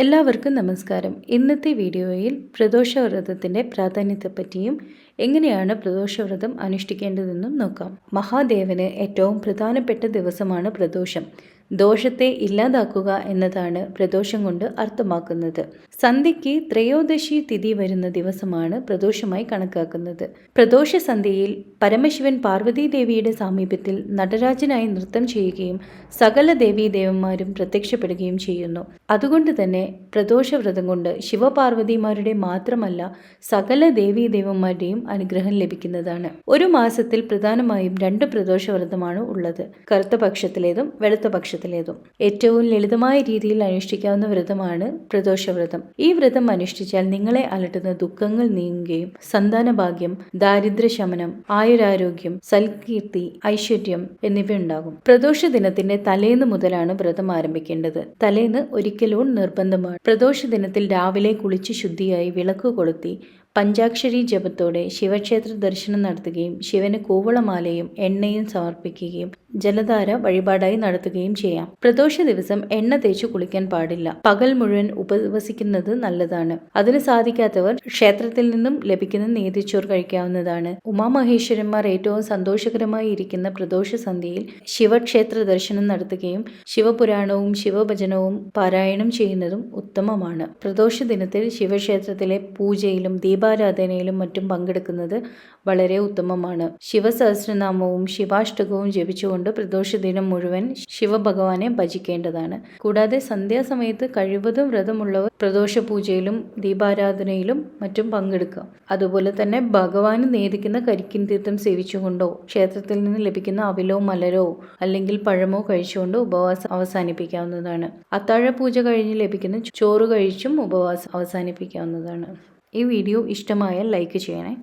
എല്ലാവർക്കും നമസ്കാരം. ഇന്നത്തെ വീഡിയോയിൽ പ്രദോഷവ്രതത്തിന്റെ പ്രാധാന്യത്തെപ്പറ്റിയും എങ്ങനെയാണ് പ്രദോഷവ്രതം അനുഷ്ഠിക്കേണ്ടതെന്നും നോക്കാം. മഹാദേവന് ഏറ്റവും പ്രധാനപ്പെട്ട ദിവസമാണ് പ്രദോഷം. ദോഷത്തെ ഇല്ലാതാക്കുക എന്നതാണ് പ്രദോഷം കൊണ്ട് അർത്ഥമാക്കുന്നത്. സന്ധ്യയ്ക്ക് ത്രയോദശി തിഥി വരുന്ന ദിവസമാണ് പ്രദോഷമായി കണക്കാക്കുന്നത്. പ്രദോഷ സന്ധ്യയിൽ പരമശിവൻ പാർവതീദേവിയുടെ സാമീപ്യത്തിൽ നടരാജനായി നൃത്തം ചെയ്യുകയും സകല ദേവീദേവന്മാരും പ്രത്യക്ഷപ്പെടുകയും ചെയ്യുന്നു. അതുകൊണ്ട് തന്നെ പ്രദോഷവ്രതം കൊണ്ട് ശിവപാർവതിമാരുടെ മാത്രമല്ല സകല ദേവീദേവന്മാരുടെയും അനുഗ്രഹം ലഭിക്കുന്നതാണ്. ഒരു മാസത്തിൽ പ്രധാനമായും രണ്ട് പ്രദോഷവ്രതമാണ് ഉള്ളത്. കറുത്ത പക്ഷത്തിലേതും വെളുത്ത പക്ഷത്തിലേതും ഏറ്റവും ലളിതമായ രീതിയിൽ അനുഷ്ഠിക്കാവുന്ന വ്രതമാണ് പ്രദോഷവ്രതം. ഈ വ്രതം അനുഷ്ഠിച്ചാൽ നിങ്ങളെ അലട്ടുന്ന ദുഃഖങ്ങൾ നീങ്ങുകയും സന്താന ഭാഗ്യം ദാരിദ്ര്യശമനം ആയുരാരോഗ്യം സൽകീർത്തി ഐശ്വര്യം എന്നിവ ഉണ്ടാകും പ്രദോഷ ദിനത്തിന്റെ തലേന്ന് മുതലാണ് വ്രതം ആരംഭിക്കേണ്ടത്. തലേന്ന് ഒരിക്കലും നിർബന്ധമാണ്. പ്രദോഷ ദിനത്തിൽ രാവിലെ കുളിച്ച് ശുദ്ധിയായി വിളക്ക് കൊളുത്തി പഞ്ചാക്ഷരി ജപത്തോടെ ശിവക്ഷേത്ര ദർശനം നടത്തുകയും ശിവന് കൂവളമാലയും എണ്ണയും സമർപ്പിക്കുകയും ജലധാര വഴിപാടായി നടത്തുകയും ചെയ്യാം. പ്രദോഷ ദിവസം എണ്ണ തേച്ചു കുളിക്കാൻ പാടില്ല. പകൽ മുഴുവൻ ഉപവസിക്കുന്നത് നല്ലതാണ്. അതിന് സാധിക്കാത്തവർ ക്ഷേത്രത്തിൽ നിന്നും ലഭിക്കുന്ന നീതിച്ചോർ കഴിക്കാവുന്നതാണ്. ഉമാമഹേശ്വരന്മാർ ഏറ്റവും സന്തോഷകരമായി ഇരിക്കുന്ന പ്രദോഷ സന്ധ്യയിൽ ശിവക്ഷേത്ര ദർശനം നടത്തുകയും ശിവപുരാണവും ശിവഭജനവും പാരായണം ചെയ്യുന്നതും ഉത്തമമാണ്. പ്രദോഷ ദിനത്തിൽ ശിവക്ഷേത്രത്തിലെ പൂജയിലും ദീപാരാധനയിലും മറ്റും പങ്കെടുക്കുന്നത് വളരെ ഉത്തമമാണ്. ശിവസഹസ്രനാമവും ശിവാഷ്ടകവും ജപിച്ചുകൊണ്ട് പ്രദോഷ ദിനം മുഴുവൻ ശിവഭഗവാനെ ഭജിക്കേണ്ടതാണ്. കൂടാതെ സന്ധ്യാസമയത്ത് കഴിവതും വ്രതമുള്ളവർ പ്രദോഷ പൂജയിലും ദീപാരാധനയിലും മറ്റും പങ്കെടുക്കുക. അതുപോലെ തന്നെ ഭഗവാന് നേദിക്കുന്ന കരിക്കിൻ തീർത്ഥം സേവിച്ചുകൊണ്ടോ ക്ഷേത്രത്തിൽ നിന്ന് ലഭിക്കുന്ന അവിലോ മലരോ അല്ലെങ്കിൽ പഴമോ കഴിച്ചുകൊണ്ട് ഉപവാസം അവസാനിപ്പിക്കാവുന്നതാണ്. അത്താഴ പൂജ കഴിഞ്ഞ് ലഭിക്കുന്ന ചോറ് കഴിച്ചും ഉപവാസം അവസാനിപ്പിക്കാവുന്നതാണ്. ഈ വീഡിയോ ഇഷ്ടമായാൽ ലൈക്ക് ചെയ്യണേ.